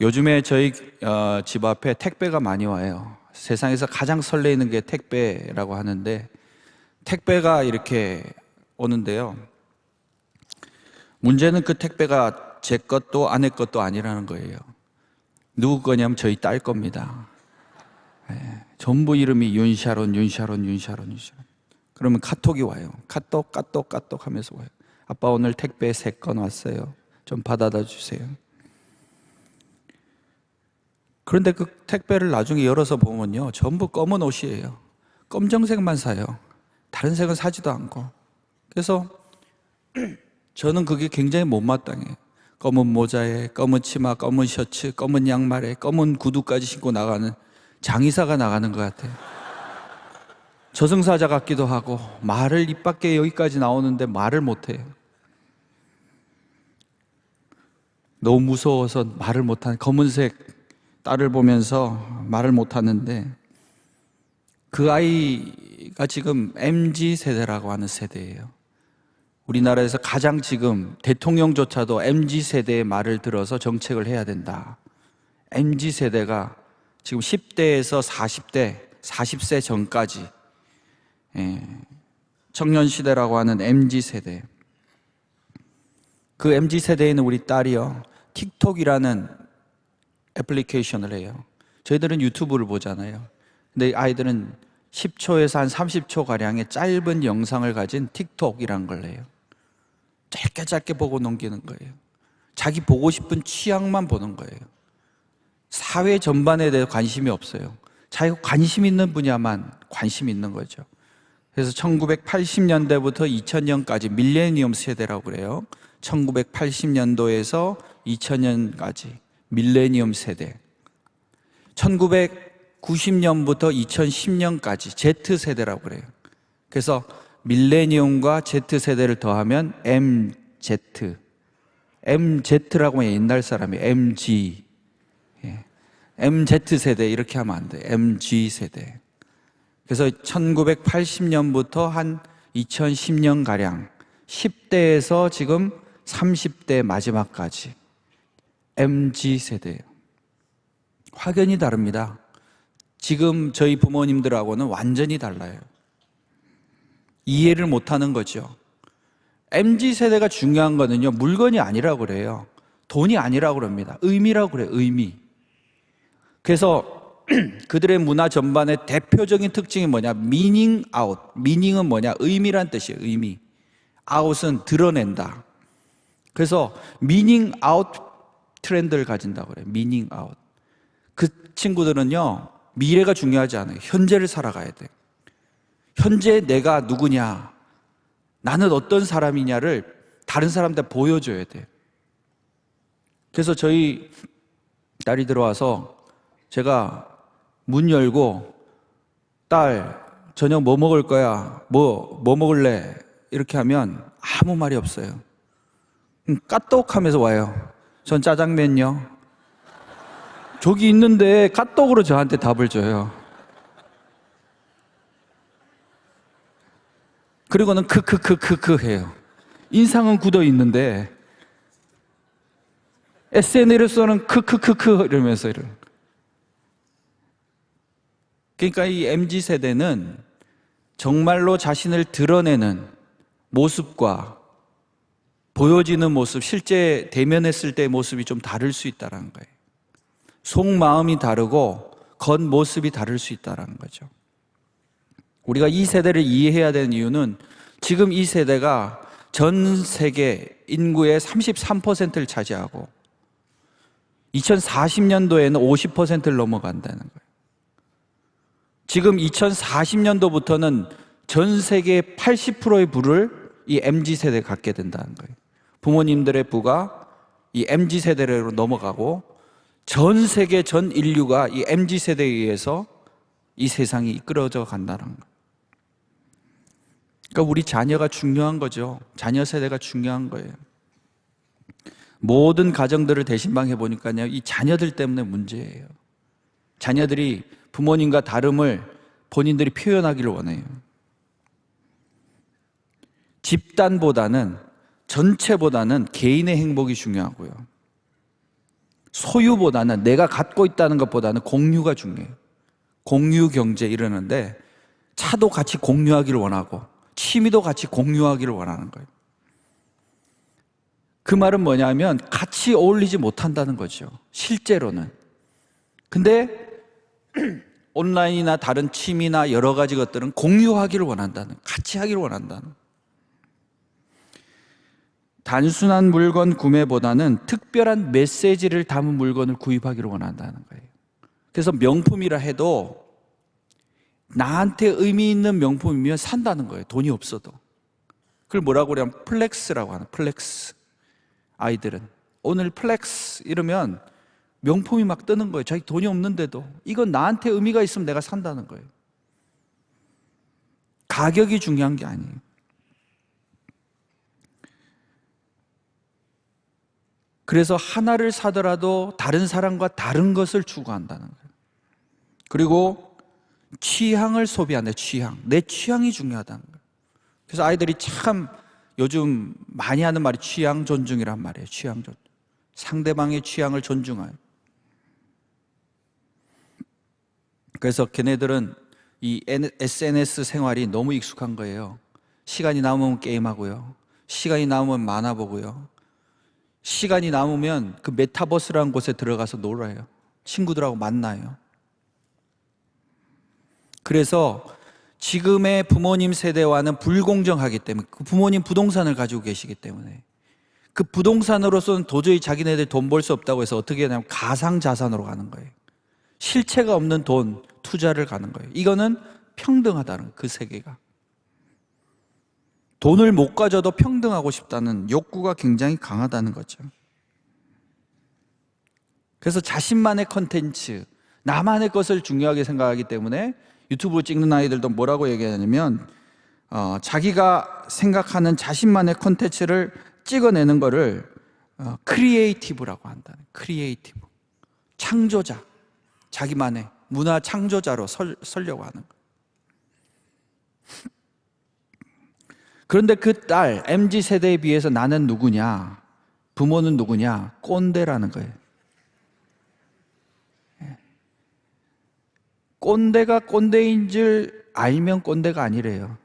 요즘에 저희 어, 집 앞에 택배가 많이 와요. 세상에서 가장 설레이는 게 택배라고 하는데 택배가 이렇게 오는데요. 문제는 그 택배가 제 것도 아내 것도 아니라는 거예요. 누구 거냐면 저희 딸 겁니다. 예, 전부 이름이 윤샤론, 윤샤론, 윤샤론, 윤샤론. 그러면 카톡이 와요. 카톡, 카톡, 카톡 하면서 와요. 아빠 오늘 택배 세 건 왔어요. 좀 받아다 주세요. 그런데 그 택배를 나중에 열어서 보면요. 전부 검은 옷이에요. 검정색만 사요. 다른 색은 사지도 않고. 그래서 저는 그게 굉장히 못마땅해요. 검은 모자에, 검은 치마, 검은 셔츠, 검은 양말에, 검은 구두까지 신고 나가는 장의사가 나가는 것 같아요. 저승사자 같기도 하고, 말을 입 밖에 여기까지 나오는데 말을 못해요. 너무 무서워서 말을 못하는 검은색 딸을 보면서 말을 못하는데 그 아이가 지금 MG 세대라고 하는 세대예요. 우리나라에서 가장 지금 대통령조차도 MG 세대의 말을 들어서 정책을 해야 된다. MG 세대가 지금 10대에서 40대, 40세 전까지 예, 청년 시대라고 하는 MG 세대. 그 MG 세대에 있는 우리 딸이요. 틱톡이라는 애플리케이션을 해요. 저희들은 유튜브를 보잖아요. 근데 아이들은 10초에서 한 30초 가량의 짧은 영상을 가진 틱톡이란 걸 해요. 짧게 짧게 보고 넘기는 거예요. 자기 보고 싶은 취향만 보는 거예요. 사회 전반에 대해 관심이 없어요. 자기가 관심 있는 분야만 관심 있는 거죠. 그래서 1980년대부터 2000년까지 밀레니엄 세대라고 그래요. 1980년도에서 2000년까지 밀레니엄 세대. 1990년부터 2010년까지 Z 세대라고 그래요. 그래서 밀레니엄과 Z 세대를 더하면 MZ. MZ라고 하면 옛날 사람이 MG. 예. MZ 세대 이렇게 하면 안 돼. MG 세대. 그래서 1980년부터 한 2010년 가량 10대에서 지금 30대 마지막까지 MG 세대예요. 확연히 다릅니다. 지금 저희 부모님들하고는 완전히 달라요. 이해를 못 하는 거죠. MG 세대가 중요한 거는요 물건이 아니라고 그래요. 돈이 아니라고 그럽니다. 의미라고 그래요. 의미. 그래서 그들의 문화 전반의 대표적인 특징이 뭐냐? 미닝 아웃. 미닝은 뭐냐? 의미란 뜻이에요. 의미. 아웃은 드러낸다. 그래서 미닝 아웃 트렌드를 가진다고 그래요. 미닝 아웃. 그 친구들은요, 미래가 중요하지 않아요. 현재를 살아가야 돼. 현재 내가 누구냐, 나는 어떤 사람이냐를 다른 사람한테 보여줘야 돼. 그래서 저희 딸이 들어와서 제가 문 열고 딸 저녁 뭐 먹을 거야? 뭐 뭐 먹을래? 이렇게 하면 아무 말이 없어요. 음, 까똑 하면서 와요. 전 짜장면요. 저기 있는데 까똑으로 저한테 답을 줘요. 그리고는 크크크크크 해요. 인상은 굳어 있는데 SNS에서는 크크크크 이러면서 이러. 그러니까 이 MZ 세대는 정말로 자신을 드러내는 모습과 보여지는 모습, 실제 대면했을 때의 모습이 좀 다를 수 있다는 거예요. 속마음이 다르고 겉모습이 다를 수 있다는 거죠. 우리가 이 세대를 이해해야 되는 이유는 지금 이 세대가 전 세계 인구의 33%를 차지하고 2040년도에는 50%를 넘어간다는 거예요. 지금 2040년도부터는 전 세계 80%의 부를 이 MZ 세대가 갖게 된다는 거예요. 부모님들의 부가 이 MZ 세대로 넘어가고 전 세계 전 인류가 이 MZ 세대에 의해서 이 세상이 이끌어져 간다는 거예요. 그러니까 우리 자녀가 중요한 거죠. 자녀 세대가 중요한 거예요. 모든 가정들을 대신방해 보니까요, 이 자녀들 때문에 문제예요. 자녀들이 부모님과 다름을 본인들이 표현하기를 원해요. 집단보다는 전체보다는 개인의 행복이 중요하고요. 소유보다는 내가 갖고 있다는 것보다는 공유가 중요해요. 공유 경제 이러는데 차도 같이 공유하기를 원하고 취미도 같이 공유하기를 원하는 거예요. 그 말은 뭐냐면 같이 어울리지 못한다는 거죠. 실제로는. 근데 온라인이나 다른 취미나 여러 가지 것들은 공유하기를 원한다는, 같이 하기를 원한다는. 단순한 물건 구매보다는 특별한 메시지를 담은 물건을 구입하기를 원한다는 거예요. 그래서 명품이라 해도 나한테 의미 있는 명품이면 산다는 거예요. 돈이 없어도. 그걸 뭐라고 그러냐면 플렉스라고 하는 플렉스. 아이들은 오늘 플렉스 이러면 명품이 막 뜨는 거예요. 자기 돈이 없는데도 이건 나한테 의미가 있으면 내가 산다는 거예요. 가격이 중요한 게 아니에요. 그래서 하나를 사더라도 다른 사람과 다른 것을 추구한다는 거예요. 그리고 취향을 소비한다. 취향. 내 취향이 중요하다는 거예요. 그래서 아이들이 참 요즘 많이 하는 말이 취향 존중이란 말이에요. 취향 존중. 상대방의 취향을 존중하요. 그래서 걔네들은 이 SNS 생활이 너무 익숙한 거예요. 시간이 남으면 게임하고요. 시간이 남으면 만화 보고요. 시간이 남으면 그 메타버스라는 곳에 들어가서 놀아요. 친구들하고 만나요. 그래서 지금의 부모님 세대와는 불공정하기 때문에 그 부모님 부동산을 가지고 계시기 때문에 그 부동산으로서는 도저히 자기네들 돈 벌 수 없다고 해서 어떻게 하냐면 가상 자산으로 가는 거예요. 실체가 없는 돈 투자를 가는 거예요. 이거는 평등하다는. 그 세계가. 돈을 못 가져도 평등하고 싶다는 욕구가 굉장히 강하다는 거죠. 그래서 자신만의 컨텐츠, 나만의 것을 중요하게 생각하기 때문에 유튜브 찍는 아이들도 뭐라고 얘기하냐면 어, 자기가 생각하는 자신만의 컨텐츠를 찍어내는 거를 어, 크리에이티브라고 한다는 크리에이티브. 창조자. 자기만의 문화 창조자로 설, 설려고 하는 거예요. 그런데 그 딸 MZ 세대에 비해서 나는 누구냐? 부모는 누구냐? 꼰대라는 거예요. 꼰대가 꼰대인 줄 알면 꼰대가 아니래요.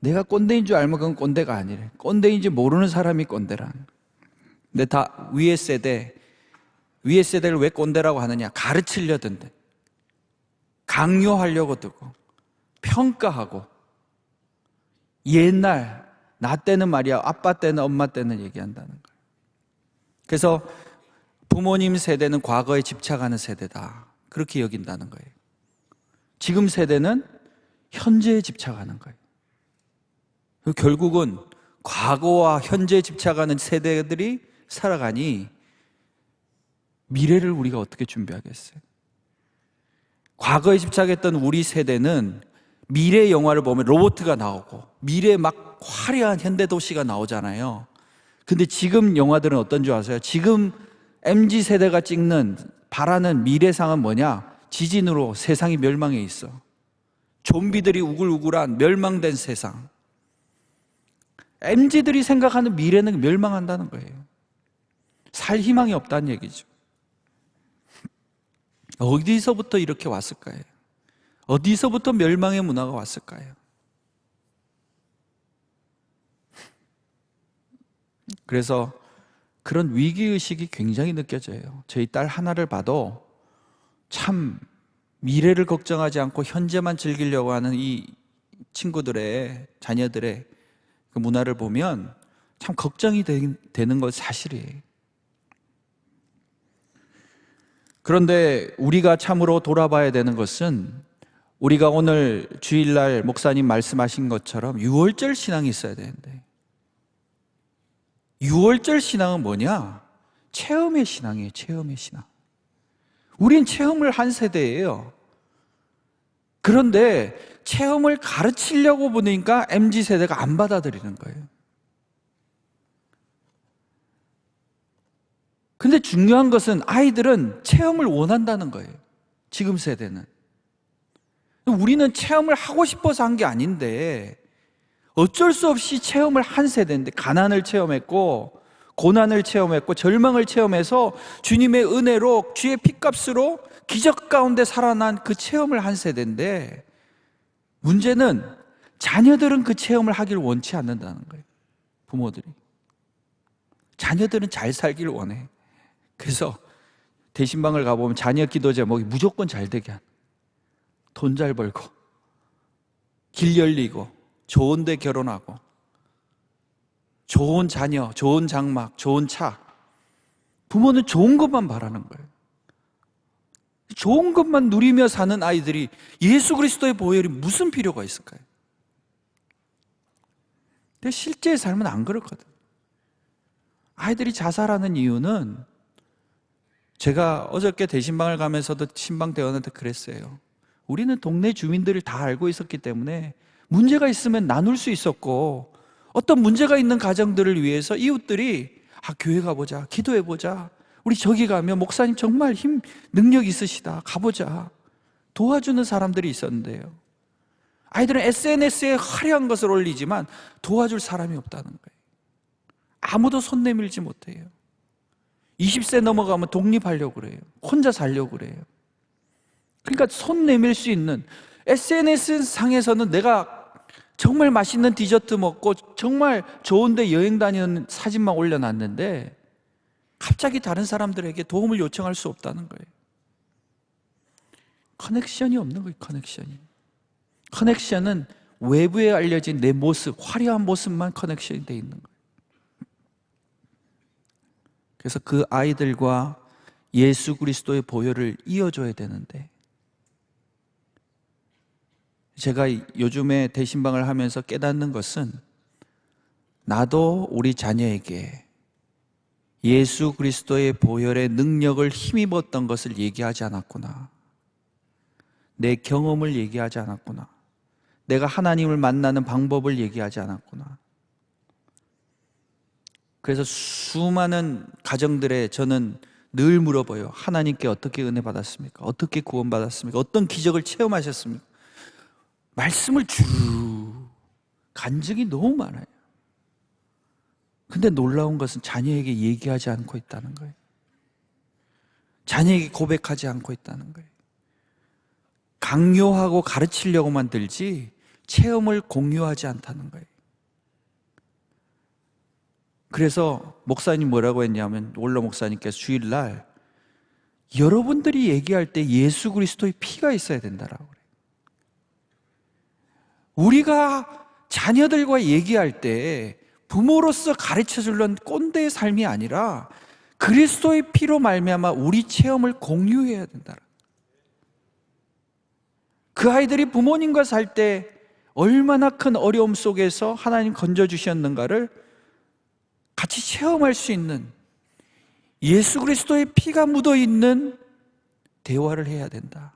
내가 꼰대인 줄 알면 그건 꼰대가 아니래. 꼰대인지 모르는 사람이 꼰대라는. 근데 다 위의 세대, 위의 세대를 왜 꼰대라고 하느냐? 가르치려 든데. 강요하려고 뜨고, 평가하고, 옛날, 나 때는 말이야, 아빠 때는 엄마 때는 얘기한다는 거예요. 그래서 부모님 세대는 과거에 집착하는 세대다. 그렇게 여긴다는 거예요. 지금 세대는 현재에 집착하는 거예요. 결국은 과거와 현재에 집착하는 세대들이 살아가니 미래를 우리가 어떻게 준비하겠어요? 과거에 집착했던 우리 세대는 미래 영화를 보면 로봇가 나오고 미래 막 화려한 현대 도시가 나오잖아요. 근데 지금 영화들은 어떤 줄 아세요? 지금 MZ 세대가 찍는 바라는 미래상은 뭐냐? 지진으로 세상이 멸망해 있어. 좀비들이 우글우글한 멸망된 세상. MZ들이 생각하는 미래는 멸망한다는 거예요. 살 희망이 없다는 얘기죠. 어디서부터 이렇게 왔을까요? 어디서부터 멸망의 문화가 왔을까요? 그래서 그런 위기의식이 굉장히 느껴져요. 저희 딸 하나를 봐도 참 미래를 걱정하지 않고 현재만 즐기려고 하는 이 친구들의 자녀들의 그 문화를 보면 참 걱정이 되는 것 사실이에요. 그런데 우리가 참으로 돌아봐야 되는 것은 우리가 오늘 주일날 목사님 말씀하신 것처럼 유월절 신앙이 있어야 되는데 유월절 신앙은 뭐냐? 체험의 신앙이에요. 체험의 신앙. 우린 체험을 한 세대예요. 그런데 체험을 가르치려고 보니까 MZ 세대가 안 받아들이는 거예요. 근데 중요한 것은 아이들은 체험을 원한다는 거예요. 지금 세대는. 우리는 체험을 하고 싶어서 한 게 아닌데 어쩔 수 없이 체험을 한 세대인데 가난을 체험했고 고난을 체험했고 절망을 체험해서 주님의 은혜로 주의 피값으로 기적 가운데 살아난 그 체험을 한 세대인데 문제는 자녀들은 그 체험을 하길 원치 않는다는 거예요. 부모들이. 자녀들은 잘 살길 원해. 그래서 대신방을 가보면 자녀 기도 제목이 무조건 잘 되게 한. 돈 잘 벌고, 길 열리고, 좋은 데 결혼하고, 좋은 자녀, 좋은 장막, 좋은 차. 부모는 좋은 것만 바라는 거예요. 좋은 것만 누리며 사는 아이들이 예수 그리스도의 보혈이 무슨 필요가 있을까요? 근데 실제 삶은 안 그렇거든. 아이들이 자살하는 이유는 제가 어저께 대신방을 가면서도 신방 대원한테 그랬어요. 우리는 동네 주민들을 다 알고 있었기 때문에 문제가 있으면 나눌 수 있었고 어떤 문제가 있는 가정들을 위해서 이웃들이 아 교회 가보자 기도해 보자 우리 저기 가면 목사님 정말 힘 능력 있으시다 가보자 도와주는 사람들이 있었는데요. 아이들은 SNS에 화려한 것을 올리지만 도와줄 사람이 없다는 거예요. 아무도 손 내밀지 못해요. 20세 넘어가면 독립하려고 그래요. 혼자 살려고 그래요 그러니까 손 내밀 수 있는 SNS 상에서는 내가 정말 맛있는 디저트 먹고 정말 좋은데 여행 다니는 사진만 올려놨는데 갑자기 다른 사람들에게 도움을 요청할 수 없다는 거예요. 커넥션이 없는 거예요, 커넥션이. 커넥션은 외부에 알려진 내 모습, 화려한 모습만 커넥션이 돼 있는 거예요. 그래서 그 아이들과 예수 그리스도의 보혈을 이어줘야 되는데 제가 요즘에 대신방을 하면서 깨닫는 것은 나도 우리 자녀에게 예수 그리스도의 보혈의 능력을 힘입었던 것을 얘기하지 않았구나. 내 경험을 얘기하지 않았구나. 내가 하나님을 만나는 방법을 얘기하지 않았구나. 그래서 수많은 가정들에 저는 늘 물어봐요. 하나님께 어떻게 은혜 받았습니까? 어떻게 구원 받았습니까? 어떤 기적을 체험하셨습니까? 말씀을 쭉 간증이 너무 많아요. 근데 놀라운 것은 자녀에게 얘기하지 않고 있다는 거예요. 자녀에게 고백하지 않고 있다는 거예요. 강요하고 가르치려고만 들지 체험을 공유하지 않다는 거예요. 그래서 목사님 뭐라고 했냐면 올로 목사님께서 주일날 여러분들이 얘기할 때 예수 그리스도의 피가 있어야 된다라고 그래요. 우리가 자녀들과 얘기할 때 부모로서 가르쳐 주는 꼰대의 삶이 아니라 그리스도의 피로 말미암아 우리 체험을 공유해야 된다. 그 아이들이 부모님과 살 때 얼마나 큰 어려움 속에서 하나님 건져 주셨는가를 같이 체험할 수 있는 예수 그리스도의 피가 묻어 있는 대화를 해야 된다.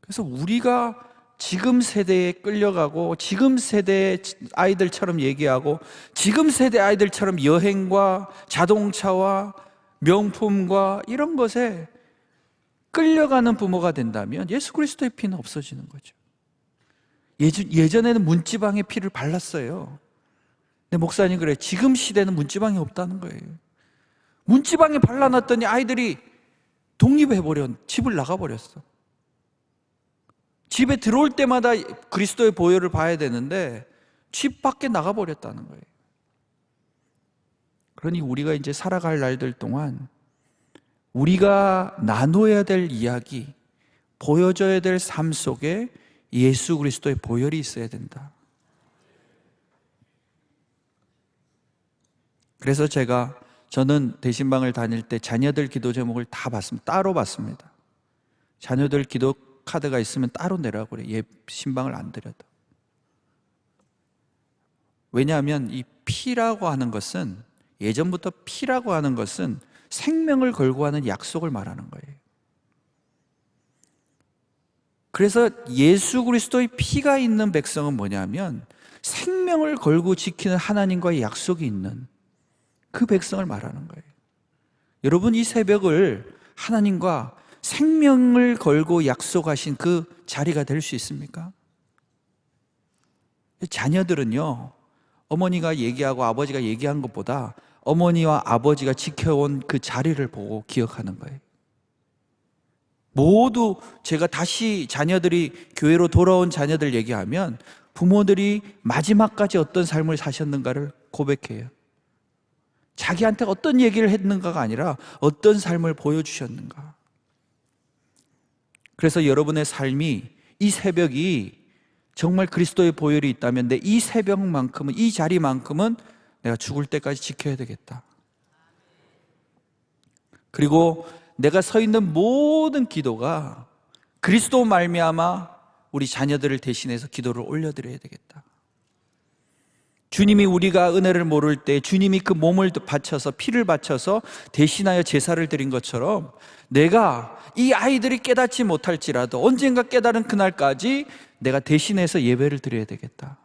그래서 우리가 지금 세대에 끌려가고 지금 세대 아이들처럼 얘기하고 지금 세대 아이들처럼 여행과 자동차와 명품과 이런 것에 끌려가는 부모가 된다면 예수 그리스도의 피는 없어지는 거죠. 예전에는 문지방에 피를 발랐어요. 근데 목사님 그래. 지금 시대는 문지방이 없다는 거예요. 문지방에 발라놨더니 아이들이 독립해버려. 집을 나가버렸어. 집에 들어올 때마다 그리스도의 보혈을 봐야 되는데 집 밖에 나가버렸다는 거예요. 그러니 우리가 이제 살아갈 날들 동안 우리가 나눠야 될 이야기, 보여줘야 될 삶 속에 예수 그리스도의 보혈이 있어야 된다. 그래서 제가 저는 대신방을 다닐 때 자녀들 기도 제목을 다 봤습니다. 따로 봤습니다. 자녀들 기도 카드가 있으면 따로 내라고 그래. 얘 신방을 안 드려도. 왜냐하면 이 피라고 하는 것은 예전부터 피라고 하는 것은 생명을 걸고 하는 약속을 말하는 거예요. 그래서 예수 그리스도의 피가 있는 백성은 뭐냐면 생명을 걸고 지키는 하나님과의 약속이 있는 그 백성을 말하는 거예요. 여러분 이 새벽을 하나님과 생명을 걸고 약속하신 그 자리가 될 수 있습니까? 자녀들은요, 어머니가 얘기하고 아버지가 얘기한 것보다 어머니와 아버지가 지켜온 그 자리를 보고 기억하는 거예요. 모두 제가 다시 자녀들이 교회로 돌아온 자녀들 얘기하면 부모들이 마지막까지 어떤 삶을 사셨는가를 고백해요. 자기한테 어떤 얘기를 했는가가 아니라 어떤 삶을 보여주셨는가. 그래서 여러분의 삶이 이 새벽이 정말 그리스도의 보혈이 있다면 내 이 새벽만큼은 이 자리만큼은 내가 죽을 때까지 지켜야 되겠다. 그리고 내가 서 있는 모든 기도가 그리스도 말미암아 우리 자녀들을 대신해서 기도를 올려드려야 되겠다. 주님이 우리가 은혜를 모를 때 주님이 그 몸을 바쳐서 피를 바쳐서 대신하여 제사를 드린 것처럼 내가 이 아이들이 깨닫지 못할지라도 언젠가 깨달은 그날까지 내가 대신해서 예배를 드려야 되겠다.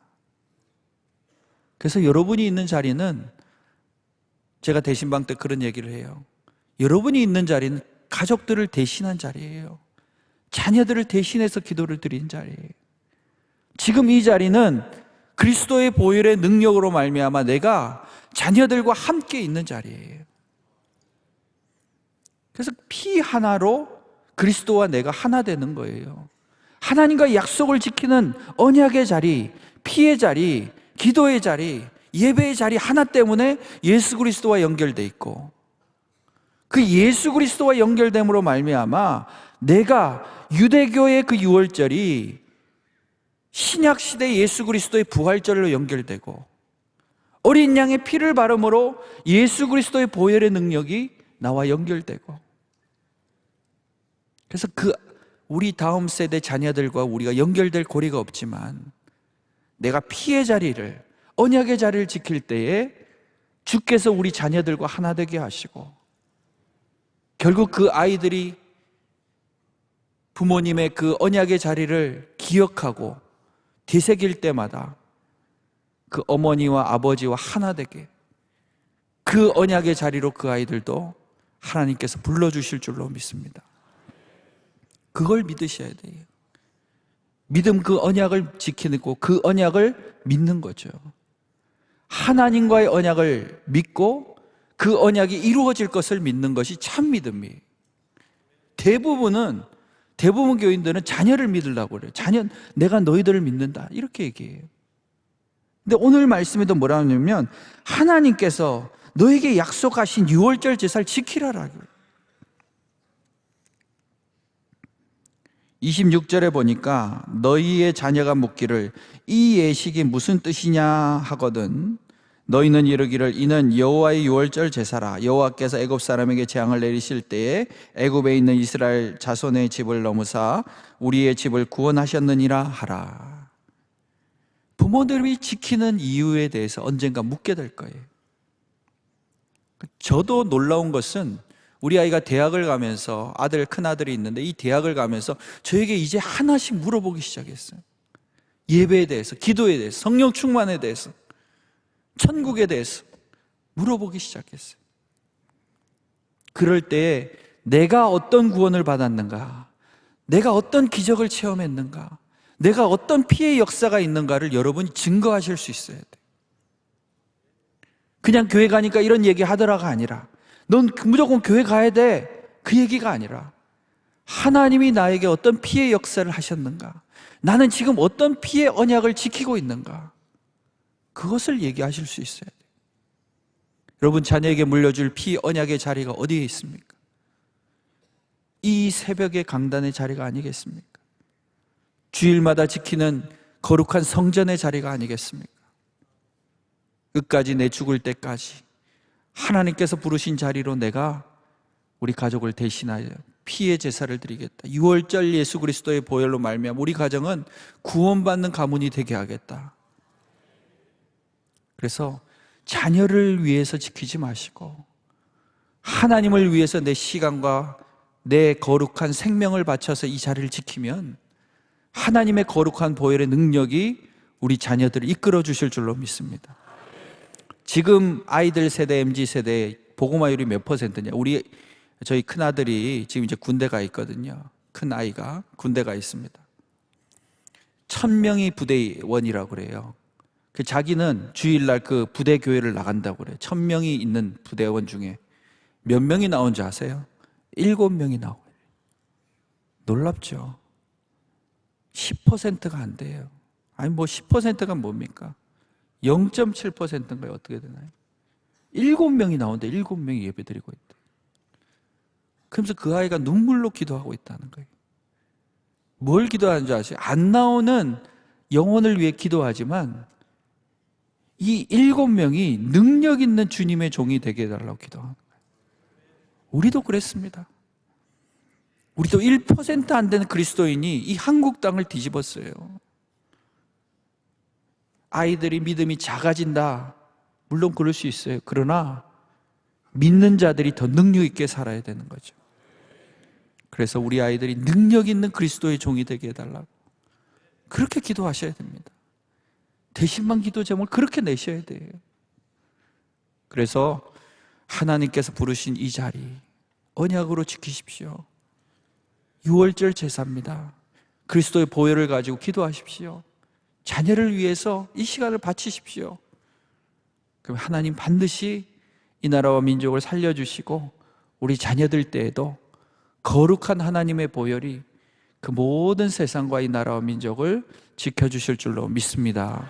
그래서 여러분이 있는 자리는 제가 대신방 때 그런 얘기를 해요. 여러분이 있는 자리는 가족들을 대신한 자리예요. 자녀들을 대신해서 기도를 드린 자리예요. 지금 이 자리는 그리스도의 보혈의 능력으로 말미암아 내가 자녀들과 함께 있는 자리예요. 그래서 피 하나로 그리스도와 내가 하나 되는 거예요. 하나님과 약속을 지키는 언약의 자리, 피의 자리, 기도의 자리, 예배의 자리 하나 때문에 예수 그리스도와 연결돼 있고 그 예수 그리스도와 연결됨으로 말미암아 내가 유대교의 그 유월절이 신약 시대 예수 그리스도의 부활절로 연결되고 어린 양의 피를 바름으로 예수 그리스도의 보혈의 능력이 나와 연결되고 그래서 그 우리 다음 세대 자녀들과 우리가 연결될 고리가 없지만 내가 피의 자리를 언약의 자리를 지킬 때에 주께서 우리 자녀들과 하나 되게 하시고 결국 그 아이들이 부모님의 그 언약의 자리를 기억하고 되새길 때마다 그 어머니와 아버지와 하나 되게 그 언약의 자리로 그 아이들도 하나님께서 불러주실 줄로 믿습니다. 그걸 믿으셔야 돼요. 믿음 그 언약을 지키고 그 언약을 믿는 거죠. 하나님과의 언약을 믿고 그 언약이 이루어질 것을 믿는 것이 참 믿음이에요. 대부분은 대부분 교인들은 자녀를 믿으려고 그래요. 자녀 내가 너희들을 믿는다 이렇게 얘기해요. 근데 오늘 말씀에도 뭐라 하냐면 하나님께서 너에게 약속하신 6월절 제사를 지키라라고. 26절에 보니까 너희의 자녀가 묻기를 이 예식이 무슨 뜻이냐 하거든 너희는 이르기를 이는 여호와의 유월절 제사라. 여호와께서 애굽 사람에게 재앙을 내리실 때에 애굽에 있는 이스라엘 자손의 집을 넘으사 우리의 집을 구원하셨느니라 하라. 부모들이 지키는 이유에 대해서 언젠가 묻게 될 거예요. 저도 놀라운 것은 우리 아이가 대학을 가면서 아들 큰 아들이 있는데 이 대학을 가면서 저에게 이제 하나씩 물어보기 시작했어요. 예배에 대해서, 기도에 대해서, 성령 충만에 대해서, 천국에 대해서 물어보기 시작했어요. 그럴 때 내가 어떤 구원을 받았는가, 내가 어떤 기적을 체험했는가, 내가 어떤 피해 역사가 있는가를 여러분이 증거하실 수 있어야 돼. 그냥 교회 가니까 이런 얘기 하더라가 아니라 넌 무조건 교회 가야 돼. 그 얘기가 아니라 하나님이 나에게 어떤 피해 역사를 하셨는가? 나는 지금 어떤 피해 언약을 지키고 있는가? 그것을 얘기하실 수 있어야 돼요. 여러분 자녀에게 물려줄 피 언약의 자리가 어디에 있습니까? 이 새벽의 강단의 자리가 아니겠습니까? 주일마다 지키는 거룩한 성전의 자리가 아니겠습니까? 끝까지 내 죽을 때까지 하나님께서 부르신 자리로 내가 우리 가족을 대신하여 피의 제사를 드리겠다. 6월절 예수 그리스도의 보혈로 말미암아 우리 가정은 구원받는 가문이 되게 하겠다. 그래서 자녀를 위해서 지키지 마시고 하나님을 위해서 내 시간과 내 거룩한 생명을 바쳐서 이 자리를 지키면 하나님의 거룩한 보혈의 능력이 우리 자녀들을 이끌어 주실 줄로 믿습니다. 지금 아이들 세대, MZ 세대 보고마율이 몇 퍼센트냐? 우리 저희 큰 아들이 지금 이제 군대가 있거든요. 큰 아이가 군대가 있습니다. 천 명이 부대원이라고 그래요. 그 자기는 주일날 그 부대 교회를 나간다고 그래요. 천 명이 있는 부대원 중에 몇 명이 나온 줄 아세요? 일곱 명이 나오고 놀랍죠. 10%가 안 돼요. 아니 뭐 10%가 뭡니까? 0.7%인가요? 어떻게 되나요? 일곱 명이 나오는데 일곱 명이 예배드리고 있다. 그러면서 그 아이가 눈물로 기도하고 있다는 거예요. 뭘 기도하는지 아세요? 안 나오는 영혼을 위해 기도하지만 이 일곱 명이 능력 있는 주님의 종이 되게 해달라고 기도하는 거예요. 우리도 그랬습니다. 우리도 1%안 되는 그리스도인이 이 한국 땅을 뒤집었어요. 아이들이 믿음이 작아진다. 물론 그럴 수 있어요. 그러나 믿는 자들이 더 능력 있게 살아야 되는 거죠. 그래서 우리 아이들이 능력 있는 그리스도의 종이 되게 해달라고. 그렇게 기도하셔야 됩니다. 대신만 기도 제목을 그렇게 내셔야 돼요. 그래서 하나님께서 부르신 이 자리 언약으로 지키십시오. 6월절 제사입니다. 그리스도의 보혈을 가지고 기도하십시오. 자녀를 위해서 이 시간을 바치십시오. 그럼 하나님 반드시 이 나라와 민족을 살려주시고 우리 자녀들 때에도 거룩한 하나님의 보혈이 그 모든 세상과 이 나라와 민족을 지켜주실 줄로 믿습니다.